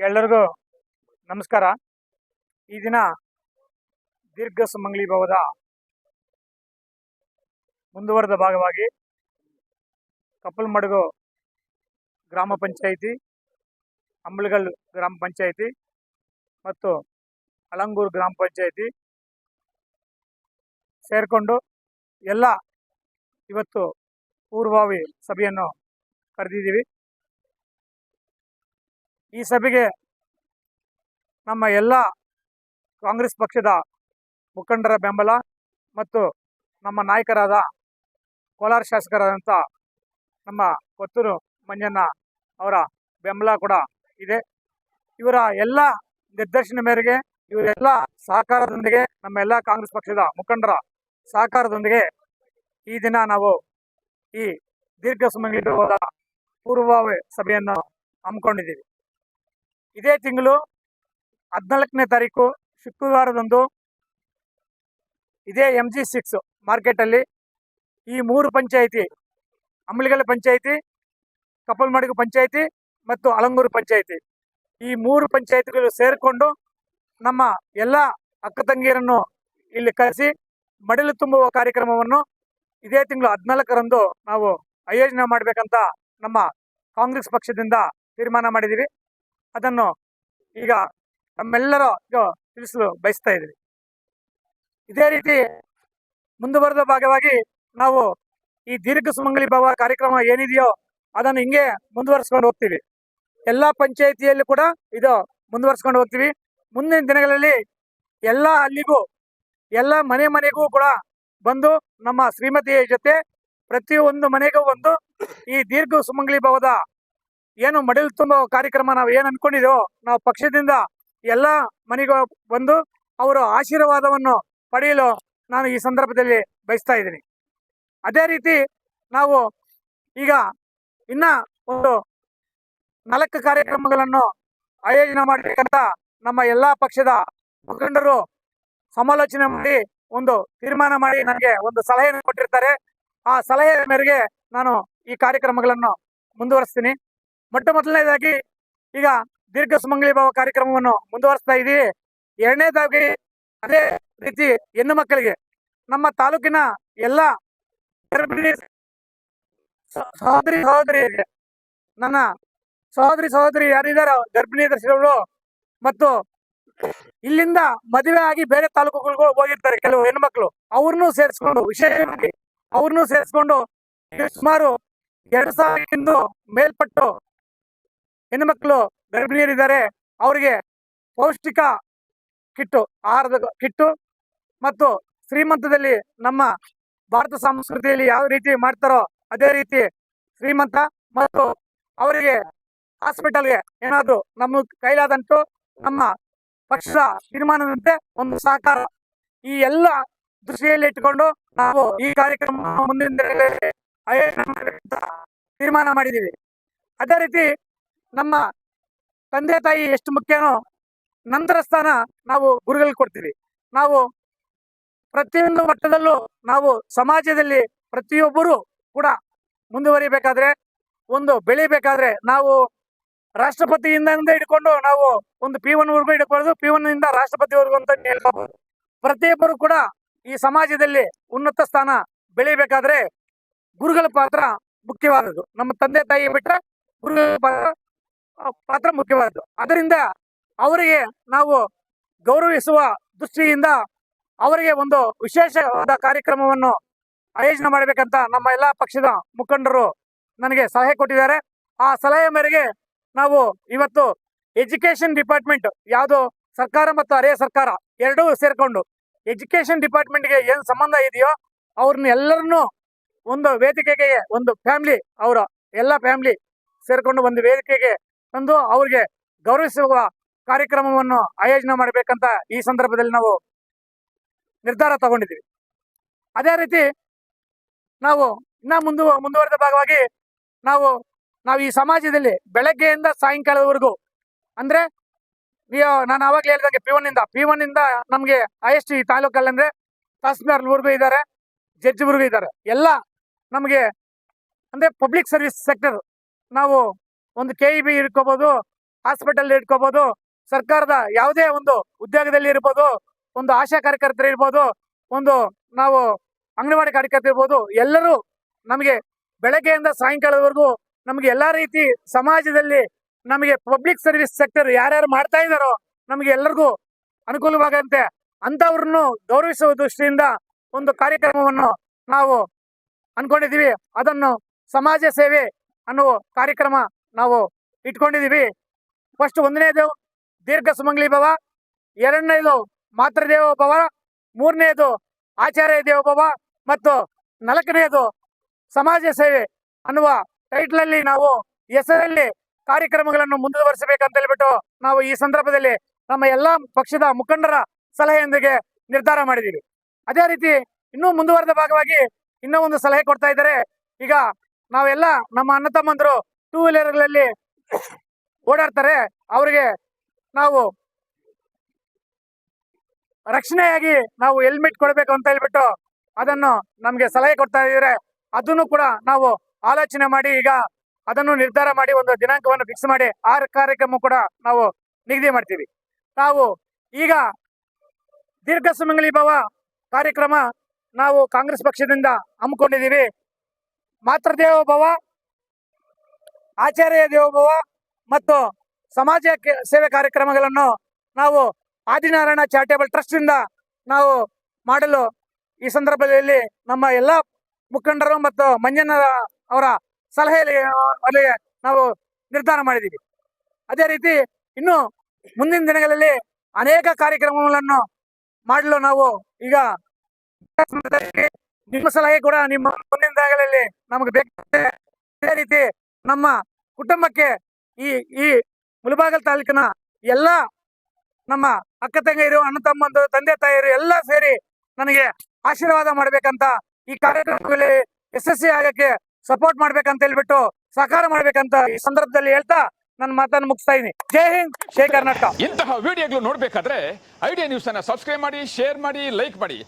ಎಲ್ಲರಿಗೂ ನಮಸ್ಕಾರ. ಈ ದಿನ ದೀರ್ಘ ಸುಮಂಗಲಿ ಭವದ ಮುಂದುವರೆದ ಭಾಗವಾಗಿ ಕಪ್ಪಲ್ಮಡುಗು ಗ್ರಾಮ ಪಂಚಾಯಿತಿ ಅಂಬಳಗಲ್ ಗ್ರಾಮ ಪಂಚಾಯಿತಿ ಮತ್ತು ಅಲಂಗೂರು ಗ್ರಾಮ ಪಂಚಾಯಿತಿ ಸೇರಿಕೊಂಡು ಎಲ್ಲ ಇವತ್ತು ಪೂರ್ವಭಾವಿ ಸಭೆಯನ್ನು ಕರೆದಿದ್ದೀವಿ. ಈ ಸಭೆಗೆ ನಮ್ಮ ಎಲ್ಲ ಕಾಂಗ್ರೆಸ್ ಪಕ್ಷದ ಮುಖಂಡರ ಬೆಂಬಲ ಮತ್ತು ನಮ್ಮ ನಾಯಕರಾದ ಕೋಲಾರ ಶಾಸಕರಾದಂಥ ನಮ್ಮ ಕೊತ್ತೂರು ಮಂಜಣ್ಣ ಅವರ ಬೆಂಬಲ ಕೂಡ ಇದೆ. ಇವರ ಎಲ್ಲ ನಿರ್ದೇಶನ ಮೇರೆಗೆ ಇವರೆಲ್ಲ ಸಹಕಾರದೊಂದಿಗೆ, ನಮ್ಮ ಎಲ್ಲ ಕಾಂಗ್ರೆಸ್ ಪಕ್ಷದ ಮುಖಂಡರ ಸಹಕಾರದೊಂದಿಗೆ ಈ ದಿನ ನಾವು ಈ ದೀರ್ಘ ಸುಮಂಗಲಿ ಹೋದ ಸಭೆಯನ್ನು ಹಮ್ಮಿಕೊಂಡಿದ್ದೀವಿ. ಇದೇ ತಿಂಗಳು ಹದಿನಾಲ್ಕನೇ ತಾರೀಕು ಶುಕ್ರವಾರದಂದು ಇದೇ ಎಂ ಜಿ ಸಿಕ್ಸ್ ಮಾರ್ಕೆಟಲ್ಲಿ ಈ ಮೂರು ಪಂಚಾಯಿತಿ ಅಂಬಳಿಗಲ ಪಂಚಾಯಿತಿ ಕಪ್ಪಲ್ಮಡುಗು ಪಂಚಾಯಿತಿ ಮತ್ತು ಅಲಂಗೂರು ಪಂಚಾಯಿತಿ. ಈ ಮೂರು ಪಂಚಾಯಿತಿಗಳು ಸೇರಿಕೊಂಡು ನಮ್ಮ ಎಲ್ಲ ಅಕ್ಕ ತಂಗಿಯರನ್ನು ಇಲ್ಲಿ ಕರೆಸಿ ಮಡಿಲು ತುಂಬುವ ಕಾರ್ಯಕ್ರಮವನ್ನು ಇದೇ ತಿಂಗಳು ಹದಿನಾಲ್ಕರಂದು ನಾವು ಆಯೋಜನೆ ಮಾಡಬೇಕಂತ ನಮ್ಮ ಕಾಂಗ್ರೆಸ್ ಪಕ್ಷದಿಂದ ತೀರ್ಮಾನ ಮಾಡಿದ್ದೀವಿ. ಅದನ್ನು ಈಗ ನಮ್ಮೆಲ್ಲರ ತಿಳಿಸಲು ಬಯಸ್ತಾ ಇದ್ದೀವಿ. ಇದೇ ರೀತಿ ಮುಂದುವರೆದ ಭಾಗವಾಗಿ ನಾವು ಈ ದೀರ್ಘ ಸುಮಂಗಲಿ ಭವ ಕಾರ್ಯಕ್ರಮ ಏನಿದೆಯೋ ಅದನ್ನು ಹಿಂಗೆ ಮುಂದುವರಿಸ್ಕೊಂಡು ಹೋಗ್ತೀವಿ. ಎಲ್ಲ ಪಂಚಾಯಿತಿಯಲ್ಲಿ ಕೂಡ ಇದು ಮುಂದುವರಿಸ್ಕೊಂಡು ಹೋಗ್ತೀವಿ. ಮುಂದಿನ ದಿನಗಳಲ್ಲಿ ಎಲ್ಲ ಅಲ್ಲಿಗೂ ಎಲ್ಲ ಮನೆ ಮನೆಗೂ ಕೂಡ ಬಂದು ನಮ್ಮ ಶ್ರೀಮತಿಯ ಜೊತೆ ಪ್ರತಿಯೊಂದು ಮನೆಗೂ ಬಂದು ಈ ದೀರ್ಘ ಸುಮಂಗಲಿ ಭವದ ಏನು ಮಡಿಲು ತುಂಬೋ ಕಾರ್ಯಕ್ರಮ ನಾವು ಏನು ಅನ್ಕೊಂಡಿದೋ ನಾವು ಪಕ್ಷದಿಂದ ಎಲ್ಲ ಮನೆಗೂ ಬಂದು ಅವರ ಆಶೀರ್ವಾದವನ್ನು ಪಡೆಯಲು ನಾನು ಈ ಸಂದರ್ಭದಲ್ಲಿ ಬಯಸ್ತಾ ಇದ್ದೀನಿ. ಅದೇ ರೀತಿ ನಾವು ಈಗ ಇನ್ನ ಒಂದು ನಾಲ್ಕು ಕಾರ್ಯಕ್ರಮಗಳನ್ನು ಆಯೋಜನೆ ಮಾಡಬೇಕಂತ ನಮ್ಮ ಎಲ್ಲ ಪಕ್ಷದ ಮುಖಂಡರು ಸಮಾಲೋಚನೆ ಮಾಡಿ ಒಂದು ತೀರ್ಮಾನ ಮಾಡಿ ನನಗೆ ಒಂದು ಸಲಹೆಯನ್ನು ಕೊಟ್ಟಿರ್ತಾರೆ. ಆ ಸಲಹೆ ಮೇರೆಗೆ ನಾನು ಈ ಕಾರ್ಯಕ್ರಮಗಳನ್ನು ಮುಂದುವರಿಸ್ತೀನಿ. ಮೊಟ್ಟ ಮೊದಲನೇದಾಗಿ ಈಗ ದೀರ್ಘ ಸುಮಂಗಲಿ ಭಾವ ಕಾರ್ಯಕ್ರಮವನ್ನು ಮುಂದುವರಿಸ್ತಾ ಇದ್ದೀವಿ ಎರಡನೇದಾಗಿ ಅದೇ ರೀತಿ ಹೆಣ್ಣು ಮಕ್ಕಳಿಗೆ ನಮ್ಮ ತಾಲೂಕಿನ ಎಲ್ಲ ಗರ್ಭಿಣಿ ಸಹೋದರಿ ಸಹೋದರಿಯರಿಗೆ, ನನ್ನ ಸಹೋದರಿ ಸಹೋದರಿ ಯಾರಿದ್ದಾರೋ ಗರ್ಭಿಣಿ ದರ್ಶನಗಳು ಮತ್ತು ಇಲ್ಲಿಂದ ಮದುವೆ ಆಗಿ ಬೇರೆ ತಾಲೂಕುಗಳಿಗೂ ಹೋಗಿರ್ತಾರೆ ಕೆಲವು ಹೆಣ್ಮಕ್ಳು ಅವ್ರನ್ನೂ ಸೇರಿಸ್ಕೊಂಡು ವಿಶೇಷವಾಗಿ ಅವ್ರನ್ನೂ ಸೇರಿಸ್ಕೊಂಡು ಸುಮಾರು ಎರಡು ಸಾವಿರಕ್ಕಿಂತ ಮೇಲ್ಪಟ್ಟು ಹೆಣ್ಮಕ್ಳು ಗರ್ಭಿಣಿಯರಿದ್ದಾರೆ, ಅವರಿಗೆ ಪೌಷ್ಟಿಕ ಕಿಟ್ಟು, ಆಹಾರದ ಕಿಟ್ಟು ಮತ್ತು ಶ್ರೀಮಂತದಲ್ಲಿ ನಮ್ಮ ಭಾರತ ಸಂಸ್ಕೃತಿಯಲ್ಲಿ ಯಾವ ರೀತಿ ಮಾಡ್ತಾರೋ ಅದೇ ರೀತಿ ಶ್ರೀಮಂತ ಮತ್ತು ಅವರಿಗೆ ಹಾಸ್ಪಿಟಲ್ಗೆ ಏನಾದರೂ ನಮ್ಮ ಕೈಲಾದಂಟು ನಮ್ಮ ಪಕ್ಷದ ತೀರ್ಮಾನದಂತೆ ಒಂದು ಸಹಕಾರ ಈ ಎಲ್ಲ ದೃಷ್ಟಿಯಲ್ಲಿ ಇಟ್ಟುಕೊಂಡು ನಾವು ಈ ಕಾರ್ಯಕ್ರಮ ಮುಂದಿನ ತೀರ್ಮಾನ ಮಾಡಿದ್ದೀವಿ. ಅದೇ ರೀತಿ ನಮ್ಮ ತಂದೆ ತಾಯಿ ಎಷ್ಟು ಮುಖ್ಯನೋ ನಂತರ ಸ್ಥಾನ ನಾವು ಗುರುಗಳಿಗೆ ಕೊಡ್ತೀವಿ. ನಾವು ಪ್ರತಿಯೊಂದು ಮಟ್ಟದಲ್ಲೂ ನಾವು ಸಮಾಜದಲ್ಲಿ ಪ್ರತಿಯೊಬ್ಬರು ಕೂಡ ಮುಂದುವರಿಬೇಕಾದ್ರೆ, ಒಂದು ಬೆಳಿಬೇಕಾದ್ರೆ ನಾವು ರಾಷ್ಟ್ರಪತಿಯಿಂದ ಹಿಡ್ಕೊಂಡು ನಾವು ಒಂದು ಪಿ ಒನ್ ವರ್ಗು ಹಿಡ್ಕೊಳ್ಳೋದು ಪಿ ಒನ್ ಇಂದ ರಾಷ್ಟ್ರಪತಿವರೆಗೂ ಅಂತ ಹೇಳ್ಕೋಬಹುದು ಪ್ರತಿಯೊಬ್ಬರು ಕೂಡ ಈ ಸಮಾಜದಲ್ಲಿ ಉನ್ನತ ಸ್ಥಾನ ಬೆಳಿಬೇಕಾದ್ರೆ ಗುರುಗಳ ಪಾತ್ರ ಮುಖ್ಯವಾದದ್ದು. ನಮ್ಮ ತಂದೆ ತಾಯಿ ಬಿಟ್ಟರೆ ಗುರುಗಳ ಪಾತ್ರ ಪಾತ್ರ ಮುಖ್ಯವಾದ್ದು ಅದರಿಂದ ಅವರಿಗೆ ನಾವು ಗೌರವಿಸುವ ದೃಷ್ಟಿಯಿಂದ ಅವರಿಗೆ ಒಂದು ವಿಶೇಷವಾದ ಕಾರ್ಯಕ್ರಮವನ್ನು ಆಯೋಜನೆ ಮಾಡಬೇಕಂತ ನಮ್ಮ ಎಲ್ಲ ಪಕ್ಷದ ಮುಖಂಡರು ನನಗೆ ಸಲಹೆ ಕೊಟ್ಟಿದ್ದಾರೆ. ಆ ಸಲಹೆ ಮೇರೆಗೆ ನಾವು ಇವತ್ತು ಎಜುಕೇಶನ್ ಡಿಪಾರ್ಟ್ಮೆಂಟ್ ಯಾವುದು ಸರ್ಕಾರ ಮತ್ತು ಅರೆ ಸರ್ಕಾರ ಎರಡೂ ಸೇರ್ಕೊಂಡು ಎಜುಕೇಶನ್ ಡಿಪಾರ್ಟ್ಮೆಂಟ್ಗೆ ಏನು ಸಂಬಂಧ ಇದೆಯೋ ಅವ್ರನ್ನ ಎಲ್ಲರನ್ನೂ ಒಂದು ವೇದಿಕೆಗೆ ಒಂದು ಫ್ಯಾಮಿಲಿ, ಅವರ ಎಲ್ಲ ಫ್ಯಾಮಿಲಿ ಸೇರ್ಕೊಂಡು ಒಂದು ವೇದಿಕೆಗೆ ತಂದು ಅವ್ರಿಗೆ ಗೌರವಿಸುವ ಕಾರ್ಯಕ್ರಮವನ್ನು ಆಯೋಜನೆ ಮಾಡಬೇಕಂತ ಈ ಸಂದರ್ಭದಲ್ಲಿ ನಾವು ನಿರ್ಧಾರ ತಗೊಂಡಿದ್ದೀವಿ. ಅದೇ ರೀತಿ ನಾವು ಇನ್ನ ಮುಂದು ಮುಂದುವರೆದ ಭಾಗವಾಗಿ ನಾವು ನಾವು ಈ ಸಮಾಜದಲ್ಲಿ ಬೆಳಗ್ಗೆಯಿಂದ ಸಾಯಂಕಾಲದವರೆಗೂ ಅಂದ್ರೆ ನಾನು ಆವಾಗಲೇ ಹೇಳಿದಂಗೆ ಪಿ ಒನ್ ಇಂದ ಪಿ ಒನ್ ಇಂದ ನಮಗೆ ಹೈಯೆಸ್ಟ್ ಈ ತಾಲೂಕಲ್ಲಿ ಅಂದ್ರೆ ತಹಸೀಲ್ದಾರ್ವರೆಗೂ ಇದ್ದಾರೆ, ಜಡ್ಜ್ವರೆಗೂ ಇದ್ದಾರೆ. ಎಲ್ಲ ನಮಗೆ, ಅಂದ್ರೆ ಪಬ್ಲಿಕ್ ಸರ್ವಿಸ್ ಸೆಕ್ಟರ್ ನಾವು ಒಂದು ಕೆ ಇ ಬಿ ಇಟ್ಕೋಬಹುದು ಹಾಸ್ಪಿಟಲ್ ಇಟ್ಕೋಬಹುದು ಸರ್ಕಾರದ ಯಾವುದೇ ಒಂದು ಉದ್ಯೋಗದಲ್ಲಿ ಇರ್ಬೋದು, ಒಂದು ಆಶಾ ಕಾರ್ಯಕರ್ತರು ಇರ್ಬೋದು, ಒಂದು ನಾವು ಅಂಗನವಾಡಿ ಕಾರ್ಯಕರ್ತರು ಇರ್ಬೋದು, ಎಲ್ಲರೂ ನಮಗೆ ಬೆಳಗ್ಗೆಯಿಂದ ಸಾಯಂಕಾಲದವರೆಗೂ ನಮಗೆ ಎಲ್ಲಾ ರೀತಿ ಸಮಾಜದಲ್ಲಿ ನಮಗೆ ಪಬ್ಲಿಕ್ ಸರ್ವಿಸ್ ಸೆಕ್ಟರ್ ಯಾರ್ಯಾರು ಮಾಡ್ತಾ ಇದ್ದಾರೋ ನಮಗೆ ಎಲ್ಲರಿಗೂ ಅನುಕೂಲವಾಗಂತೆ ಅಂತವ್ರನ್ನು ಗೌರವಿಸುವ ದೃಷ್ಟಿಯಿಂದ ಒಂದು ಕಾರ್ಯಕ್ರಮವನ್ನು ನಾವು ಅನ್ಕೊಂಡಿದೀವಿ ಅದನ್ನು ಸಮಾಜ ಸೇವೆ ಅನ್ನುವ ಕಾರ್ಯಕ್ರಮ ನಾವು ಇಟ್ಕೊಂಡಿದೀವಿ ಫಸ್ಟ್ ಒಂದನೇದು ದೀರ್ಘ ಸುಮಂಗ್ಲಿ ಭವ, ಎರಡನೇದು ಮಾತೃದೇವ ಭವ, ಮೂರನೇದು ಆಚಾರ್ಯ ದೇವ ಭವ ಮತ್ತು ನಾಲ್ಕನೆಯದು ಸಮಾಜ ಸೇವೆ ಅನ್ನುವ ಟೈಟ್ಲಲ್ಲಿ ನಾವು ಹೆಸರಲ್ಲಿ ಕಾರ್ಯಕ್ರಮಗಳನ್ನು ಮುಂದುವರಿಸಬೇಕಂತ ಹೇಳ್ಬಿಟ್ಟು ನಾವು ಈ ಸಂದರ್ಭದಲ್ಲಿ ನಮ್ಮ ಎಲ್ಲಾ ಪಕ್ಷದ ಮುಖಂಡರ ಸಲಹೆಯೊಂದಿಗೆ ನಿರ್ಧಾರ ಮಾಡಿದ್ದೀವಿ. ಅದೇ ರೀತಿ ಇನ್ನೂ ಮುಂದುವರೆದ ಭಾಗವಾಗಿ ಇನ್ನೂ ಒಂದು ಸಲಹೆ ಕೊಡ್ತಾ ಇದ್ದಾರೆ. ಈಗ ನಾವೆಲ್ಲ ನಮ್ಮ ಅಣ್ಣ ತಮ್ಮಂದ್ರು ಟೂ ವೀಲರ್ಗಳಲ್ಲಿ ಓಡಾಡ್ತಾರೆ. ಅವರಿಗೆ ನಾವು ರಕ್ಷಣೆಯಾಗಿ ನಾವು ಹೆಲ್ಮೆಟ್ ಕೊಡಬೇಕು ಅಂತ ಹೇಳ್ಬಿಟ್ಟು ಅದನ್ನು ನಮ್ಗೆ ಸಲಹೆ ಕೊಡ್ತಾ ಇದ್ದಾರೆ. ಅದನ್ನು ಕೂಡ ನಾವು ಆಲೋಚನೆ ಮಾಡಿ ಈಗ ಅದನ್ನು ನಿರ್ಧಾರ ಮಾಡಿ ಒಂದು ದಿನಾಂಕವನ್ನು ಫಿಕ್ಸ್ ಮಾಡಿ ಆ ಕಾರ್ಯಕ್ರಮ ಕೂಡ ನಾವು ನಿಗದಿ ಮಾಡ್ತೀವಿ. ನಾವು ಈಗ ದೀರ್ಘ ಸುಮಂಗಲಿ ಭವ ಕಾರ್ಯಕ್ರಮ ನಾವು ಕಾಂಗ್ರೆಸ್ ಪಕ್ಷದಿಂದ ಹಮ್ಮಿಕೊಂಡಿದ್ದೀವಿ. ಮಾತೃದೇವ ಭವ ಆಚಾರ್ಯ ದೇವೋಭವ ಮತ್ತು ಸಮಾಜ ಸೇವೆ ಕಾರ್ಯಕ್ರಮಗಳನ್ನು ನಾವು ಆದಿನಾರಾಯಣ ಚಾರಿಟೇಬಲ್ ಟ್ರಸ್ಟ್ ಇಂದ ನಾವು ಮಾಡಲು ಈ ಸಂದರ್ಭದಲ್ಲಿ ನಮ್ಮ ಎಲ್ಲ ಮುಖಂಡರು ಮತ್ತು ಮಂಜನ ಅವರ ಸಲಹೆಯಲ್ಲಿ ನಾವು ನಿರ್ಧಾರ ಮಾಡಿದ್ದೀವಿ. ಅದೇ ರೀತಿ ಇನ್ನು ಮುಂದಿನ ದಿನಗಳಲ್ಲಿ ಅನೇಕ ಕಾರ್ಯಕ್ರಮಗಳನ್ನು ಮಾಡಲು ನಾವು ಈಗ ನಿಮ್ಮ ಸಲಹೆ ಕೂಡ ನಿಮ್ಮ ಮುಂದಿನ ದಿನಗಳಲ್ಲಿ ನಮಗೆ ಬೇಕಾಗುತ್ತೆ ಅದೇ ರೀತಿ ನಮ್ಮ ಕುಟುಂಬಕ್ಕೆ ಈ ಈ ಮುಳಬಾಗಲ್ ತಾಲೂಕಿನ ಎಲ್ಲ ನಮ್ಮ ಅಕ್ಕ ತಂಗಿಯರು, ಅಣ್ಣ ತಮ್ಮಂದು ತಂದೆ ತಾಯಿಯರು ಎಲ್ಲ ಸೇರಿ ನನಗೆ ಆಶೀರ್ವಾದ ಮಾಡ್ಬೇಕಂತ ಈ ಕಾರ್ಯಕ್ರಮದಲ್ಲಿ ಯಶಸ್ವಿ ಆಗಕ್ಕೆ ಸಪೋರ್ಟ್ ಮಾಡ್ಬೇಕಂತ ಹೇಳ್ಬಿಟ್ಟು ಸಹಕಾರ ಮಾಡ್ಬೇಕಂತ ಈ ಸಂದರ್ಭದಲ್ಲಿ ಹೇಳ್ತಾ ನನ್ನ ಮಾತನ್ನು ಮುಗಿಸ್ತಾ ಇದ್ದೀನಿ. ಜೈ ಹಿಂದ್, ಜೈ ಕರ್ನಾಟಕ. ಇಂತಹ ವಿಡಿಯೋಗಳು ನೋಡ್ಬೇಕಾದ್ರೆ ಐಡಿಯಾ ನ್ಯೂಸ್ ಅನ್ನ ಸಬ್ಸ್ಕ್ರೈಬ್ ಮಾಡಿ ಶೇರ್ ಮಾಡಿ ಲೈಕ್ ಮಾಡಿ.